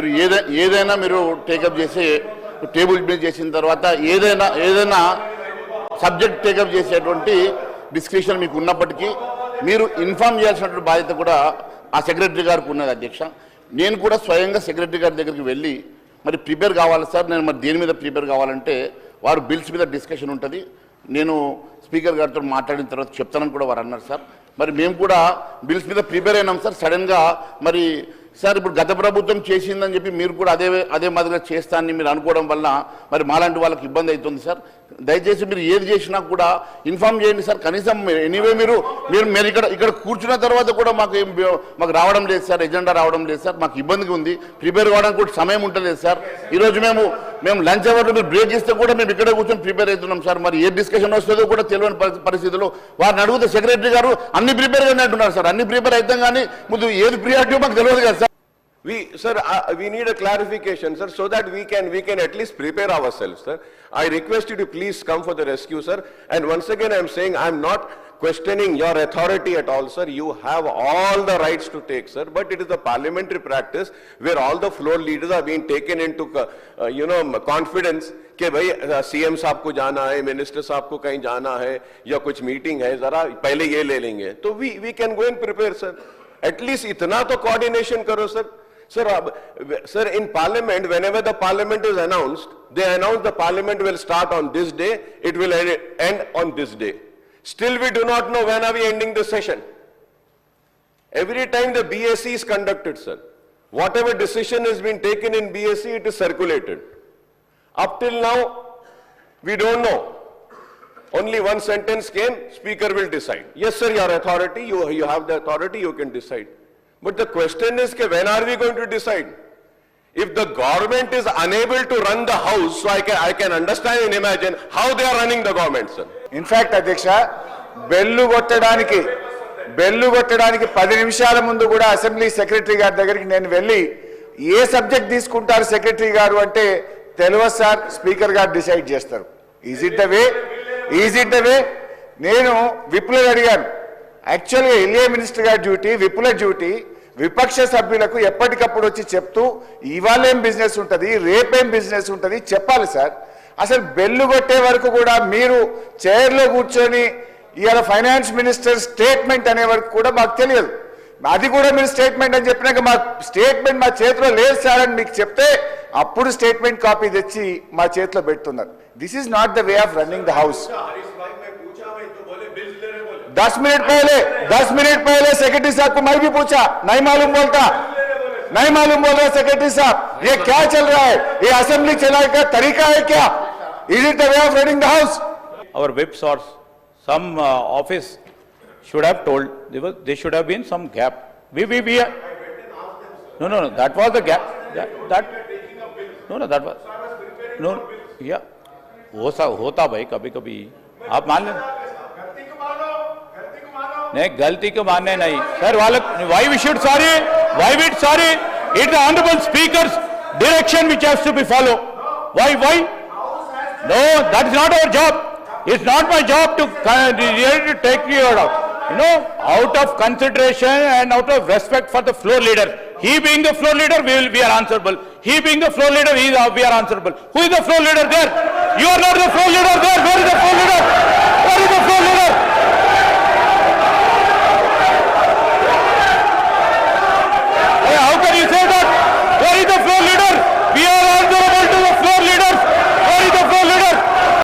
మీరు ఏదైనా ఏదైనా మీరు టేకప్ చేసి టేబుల్ మీద చేసిన తర్వాత ఏదైనా ఏదైనా సబ్జెక్ట్ టేకప్ చేసేటువంటి డిస్క్రిప్షన్ మీకు ఉన్నప్పటికీ మీరు ఇన్ఫార్మ్ చేయాల్సినటువంటి బాధ్యత కూడా ఆ సెక్రటరీ గారికి ఉన్నది అధ్యక్ష. నేను కూడా స్వయంగా సెక్రటరీ గారి దగ్గరికి వెళ్ళి మరి ప్రిపేర్ కావాలి సార్ నేను మరి దేని మీద ప్రిపేర్ కావాలంటే వారు బిల్స్ మీద డిస్కషన్ ఉంటుంది. నేను స్పీకర్ గారితో మాట్లాడిన తర్వాత చెప్తానని కూడా వారు అన్నారు సార్. మరి మేము కూడా బిల్స్ మీద ప్రిపేర్ అయినాం సార్. సడన్గా మరి సార్ ఇప్పుడు గత ప్రభుత్వం చేసిందని చెప్పి మీరు కూడా అదే అదే మాదిరిగా చేస్తానని మీరు అనుకోవడం వల్ల మరి మాలాంటి వాళ్ళకి ఇబ్బంది అవుతుంది సార్. దయచేసి మీరు ఏది చేసినా కూడా ఇన్ఫార్మ్ చేయండి సార్. కనీసం ఎనీవే మీరు మీరు మీరు ఇక్కడ ఇక్కడ కూర్చున్న తర్వాత కూడా మాకు మాకు రావడం లేదు సార్ ఎజెండా రావడం లేదు సార్. మాకు ఇబ్బందిగా ఉంది. ప్రిపేర్ కావడానికి కూడా సమయం ఉంటలేదు సార్. ఈరోజు మేము మేము లంచ్ అవర్లో మీరు బ్రేక్ ఇస్తే కూడా మేము ఇక్కడ కూర్చొని ప్రిపేర్ అవుతున్నాం సార్. మరి ఏ డిస్కషన్ వస్తుందో కూడా తెలియని పరి- పరిస్థితుల్లో వారిని అడిగితే సెక్రటరీ గారు అన్ని ప్రిపేర్ గానే అంటున్నారు సార్. అన్ని ప్రిపేర్ అవుతాం కానీ ముందు ఏది ప్రియారిటీ మాకు తెలియదు కదా sir. We, sir, uh, we need a clarification, sir, so that we can, we can at least prepare ourselves, sir. I request you to please come for the rescue, sir. And once again, I'm saying I'm not questioning your authority at all, sir. You have all the rights to take, sir. But it is a parliamentary practice where all the floor leaders are being taken into, uh, you know, confidence कि भाई CM साहब को जाना है minister साहब को कहीं जाना है या कुछ मीटिंग है जरा पहले ये ले लेंगे तो we we can go and prepare sir at least इतना तो कोऑर्डिनेशन करो sir Sir, uh, sir, in parliament, whenever the parliament is announced, they announce the parliament will start on this day, it will end, on this day. Still, we do not know when are we ending the session. Every time the BSc is conducted, sir, whatever decision has been taken in BSc, it is circulated. Up till now, we don't know. Only one sentence came, speaker will decide. Yes, sir, your authority, you, you have the authority, you can decide. But the question is, when are we going to decide? If the government is unable to run the house, so I can, I can understand and imagine how they are running the government, sir. In fact అధ్యక్ష bell కొట్టడానికి bell కొట్టడానికి పది నిమిషాల ముందు కూడా assembly secretary గారి దగ్గరికి నేను వెళ్ళి ఏ సబ్జెక్ట్ తీసుకుంటారు సెక్రటరీ గారు అంటే తెలియదు సార్ స్పీకర్ గారు డిసైడ్ చేస్తారు is it the way is it the way నేను విప్లవ్ అడిగాను యాక్చువల్గా ఎల్ఏ మినిస్టర్ గారి డ్యూటీ విపుల డ్యూటీ విపక్ష సభ్యులకు ఎప్పటికప్పుడు వచ్చి చెప్తూ ఇవాళేం బిజినెస్ ఉంటుంది రేపేం బిజినెస్ ఉంటుంది చెప్పాలి సార్. అసలు బెల్లు కొట్టే వరకు కూడా మీరు చైర్లో కూర్చొని ఇవాళ ఫైనాన్స్ మినిస్టర్ స్టేట్మెంట్ అనే వరకు కూడా మాకు తెలియదు. అది కూడా మీరు స్టేట్మెంట్ అని చెప్పినాక మా స్టేట్మెంట్ మా చేతిలో లేదు సార్ అని మీకు చెప్తే అప్పుడు స్టేట్మెంట్ కాపీ తెచ్చి మా చేతిలో పెడుతున్నారు. This is not the way of running the house दस मिनट पहले, दस मिनट पहले सेक्रेटरी साहब को मैं भी पूछा, नहीं मालूम बोलता। नहीं मालूम बोल रहा सेक्रेटरी साहब, ये क्या चल रहा है? ये असेंबली चलाने का तरीका है क्या? Is it the way the house our web source some office should have told they should have been some gap we we we no no no that was the gap that no no that was no या होता होता भाई कभी कभी आप मान लेना नहीं गलती को मानने नहीं सर वाले why we should sorry why we sorry it the honourable speaker's direction which has to be follow why why No, that is not our job. It's not my job to uh, to take you out. You know, out of consideration and out of respect for the floor leader. He being the floor leader, we will we are answerable. He being the floor leader, he is, uh, we are answerable. Who is the floor leader there? You are not the floor leader there. Where is the floor leader? Where is the floor leader?